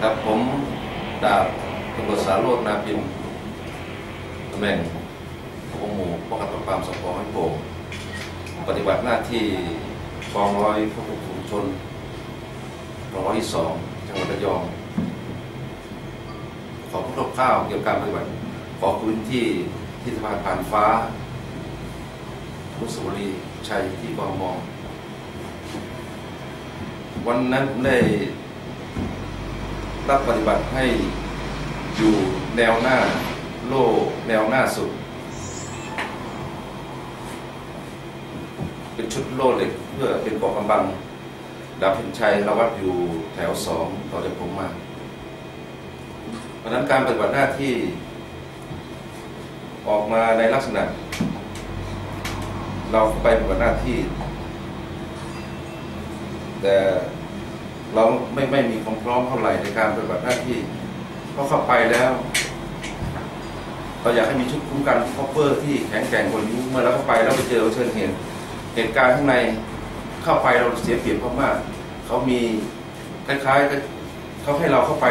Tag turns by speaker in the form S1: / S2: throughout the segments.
S1: ครับผมดาบตำรวจสารโรจน์นาพิมพ์ตำแหน่งพงหมู่ป้องกันปราบปรามสพห้วยโป่งปฏิบัติหน้าที่กองร้อยควบคุมฝูงชนกองร้อยที่สองจังหวัดระยอง ขอพูดคร่าวเกี่ยวกับการปฏิบัติขอพื้นที่ที่สะพานผ่านฟ้าอนุสาวรีชัยที่กองมอง วันนั้นผมได้ รับปฏิบัติให้อยู่แนวหน้าโล่แนวหน้าสุด เป็นชุดโล่เหล็กเพื่อเป็นเกาะกำบังดาบพ็ญชัยระวัดอยู่แถวสองต่อจากผมมาเพราะนั้นการปฏิบัติหน้าที่ออกมาในลักษณะ เราไปปฏิบัติหน้าที่แต่ เราไม่ไม่มีความพร้อมเท่าไหร่ในการปฏิบัติหน้าที่เพราะเข้าไปแล้วเราอยากให้มีชุดคุ้มกันคอปเปอร์ที่แข็งแกร่งกว่านี้เมื่อเราเข้าไปแล้วไปเจอเชิญเห็นเหตุการณ์ข้างในเข้าไปเราเสียเปรียบเขามากเขามีคล้ายๆเขาให้เราเข้าไป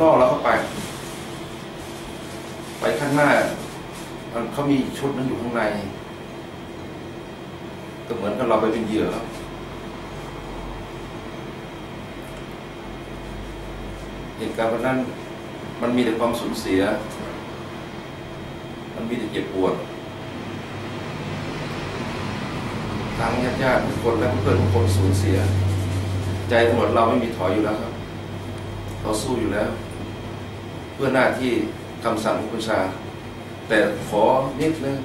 S1: ล่อเราเข้าไป ไปข้างหน้ามันเขามีชุดนั้นอยู่ข้างใน ก็เหมือนกับเราไปเป็นเหยื่อครับ เหตุการณ์วันนั้น มันมีแต่ความสูญเสีย มันมีแต่เจ็บปวดทางญาติญาติทุกคนและเพื่อนทุกคนสูญเสีย ใจตำรวจเราไม่มีถอยอยู่แล้วครับ เราสู้อยู่แล้ว เพื่อหน้าที่คำสั่งผู้บัญชา แต่ขอนิดนึง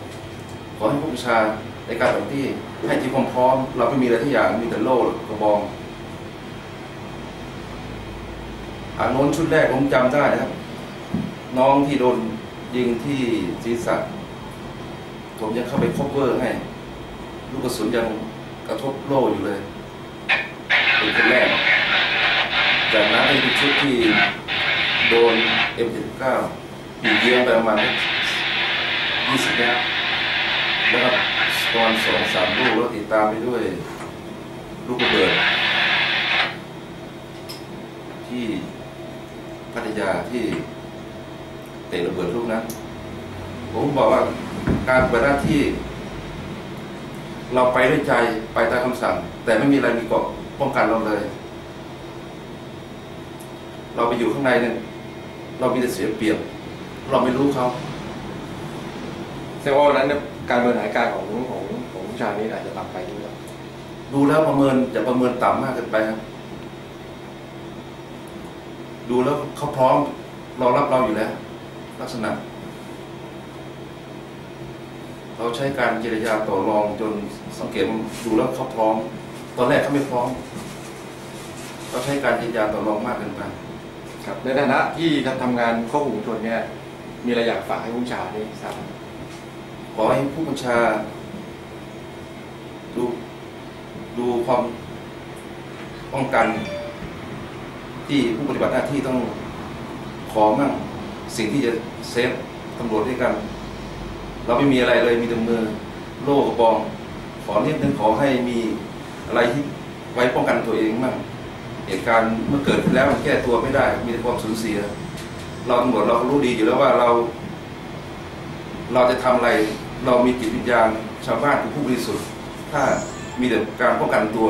S1: ขอให้ผู้บัญชาในการปฏิบัติที่ให้ที่พร้อมเราไม่มีอะไรทุกอย่างมีแต่โล่กระบอง อันโน้นชุดแรกผมจำได้นะครับ น้องที่โดนยิงที่ศีรษะผมยังเข้าไปคบเวอร์ให้ ลูกกระสุนยังกระทบโล่อยู่เลยเป็นคนแรกจากนั้นไอ้ชุดที่โดน M79 ปีเยื้องไปประมาณ20นัดแล้วก็ตอนสองสามลูกแล้วติดตามไปด้วย ลูกระเบิด ที่พั ทยาที่เตะระเบิดลูกนั้น ผมบอกว่าการปฏิบัติหน้าที่ เราไปด้วยใจไปตามคำสั่ง แต่ไม่มีอะไรมีเกาะป้องกันเราเลย เราไปอยู่ข้างในเนี่ยเรามีแต่เสียเปรียบ เราไม่รู้เขา
S2: แสดงว่าวันนั้นเนี่ยการบริหารการของของของผู้ชายนี้อาจจะต่ำไปนิดนึง
S1: ดูแล้วประเมินจะประเมินต่ำมากเกินไปครับ ดูแล้วเขาพร้อมรอรับเราอยู่แล้ว ลักษณะ เราใช้การเจรจาต่อรองจนสังเกตดูแล้วเขาพร้อม ตอนแรกเขาไม่พร้อมเขาใช้การเจรจาต่อรองมากเกินไป
S2: ครับในฐานะที่ท่านทำงานควบคุมชนเนี่ย มีอะไรอยากฝากให้ผู้ชายได้ทราบไหม
S1: ขอให้ผู้บัญชา ดูดูความป้องกัน ที่ผู้ปฏิบัติหน้าที่ต้องขอมั่งสิ่งที่จะเซฟตำรวจด้วยกัน เราไม่มีอะไรเลยมีแต่มือโล่กระบอง ขอนิดนึงขอให้มีอะไรที่ไว้ป้องกันตัวเองมั่งเหตุการณ์เมื่อเกิดขึ้นแล้วมันแก้ตัวไม่ได้ มีแต่ความสูญเสีย เราตำรวจเรารู้ดีอยู่แล้วว่าเรา เราจะทำอะไรเรามีจิตวิญญาณชาวบ้านคือผู้บริสุทธิ์ถ้ามีแต่การป้องกันตัว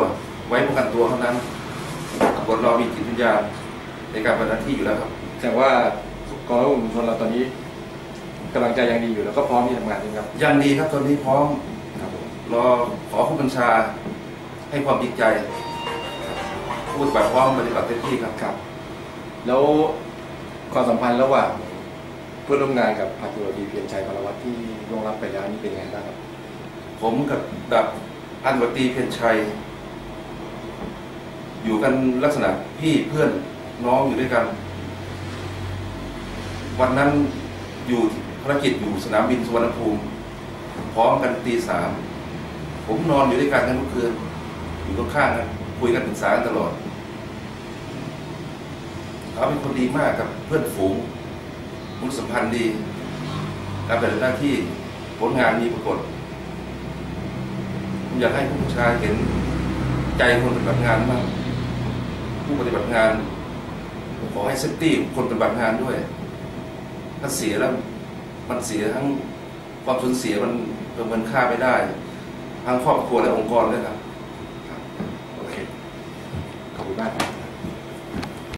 S1: ไว้ป้องกันตัวเท่านั้น ตำรวจเรามีจิตวิญญาณในการปฏิบัติหน้าที่อยู่แล้วครับ
S2: แสดงว่ากองควบคุมชนเราตอนนี้กำลังใจยังดีอยู่แล้วก็พร้อมที่จะทำงานจริงครับ
S1: ยังดีครับตอนนี้พร้อม
S2: ครับผม
S1: รอขอผู้บัญชาให้ความจริงใจผู้ปฏิบัติพร้อมปฏิบัติเต็มที่ครับ
S2: ครับ แล้วความสัมพันธ์ระหว่างเพื่อนร่วมงานกับพันตำรวจตรีเพียรชัยพลวัตที่ล่วงรับไปแล้วนี่เป็นยังไงบ้างครับ
S1: ผมกับดับอันวตรีเพียรชัย อยู่กันลักษณะพี่เพื่อนน้องอยู่ด้วยกัน วันนั้นอยู่ภารกิจอยู่สนามบินสุวรรณภูมิ พร้อมกันตีสามผมนอนอยู่ด้วยกันกันทุกคืนอยู่ข้างๆกันคุยกันปรึกษากันตลอดเขาเป็นคนดีมากกับเพื่อนฝูงมุสัมพันธ์ดีการปฏิบัติหน้าที่ผลงานมีปรากฏผมอยากให้ผู้บัญชายเห็นใจคนปฏิบัติงานมาก ผู้ปฏิบัติงานขอให้เซฟตี้คนปฏิบัติงานด้วย ถ้าเสียแล้วมันเสียทั้งความสูญเสียมันประเมินค่าไม่ได้ ทั้งครอบครัวและองค์กรเลยครับ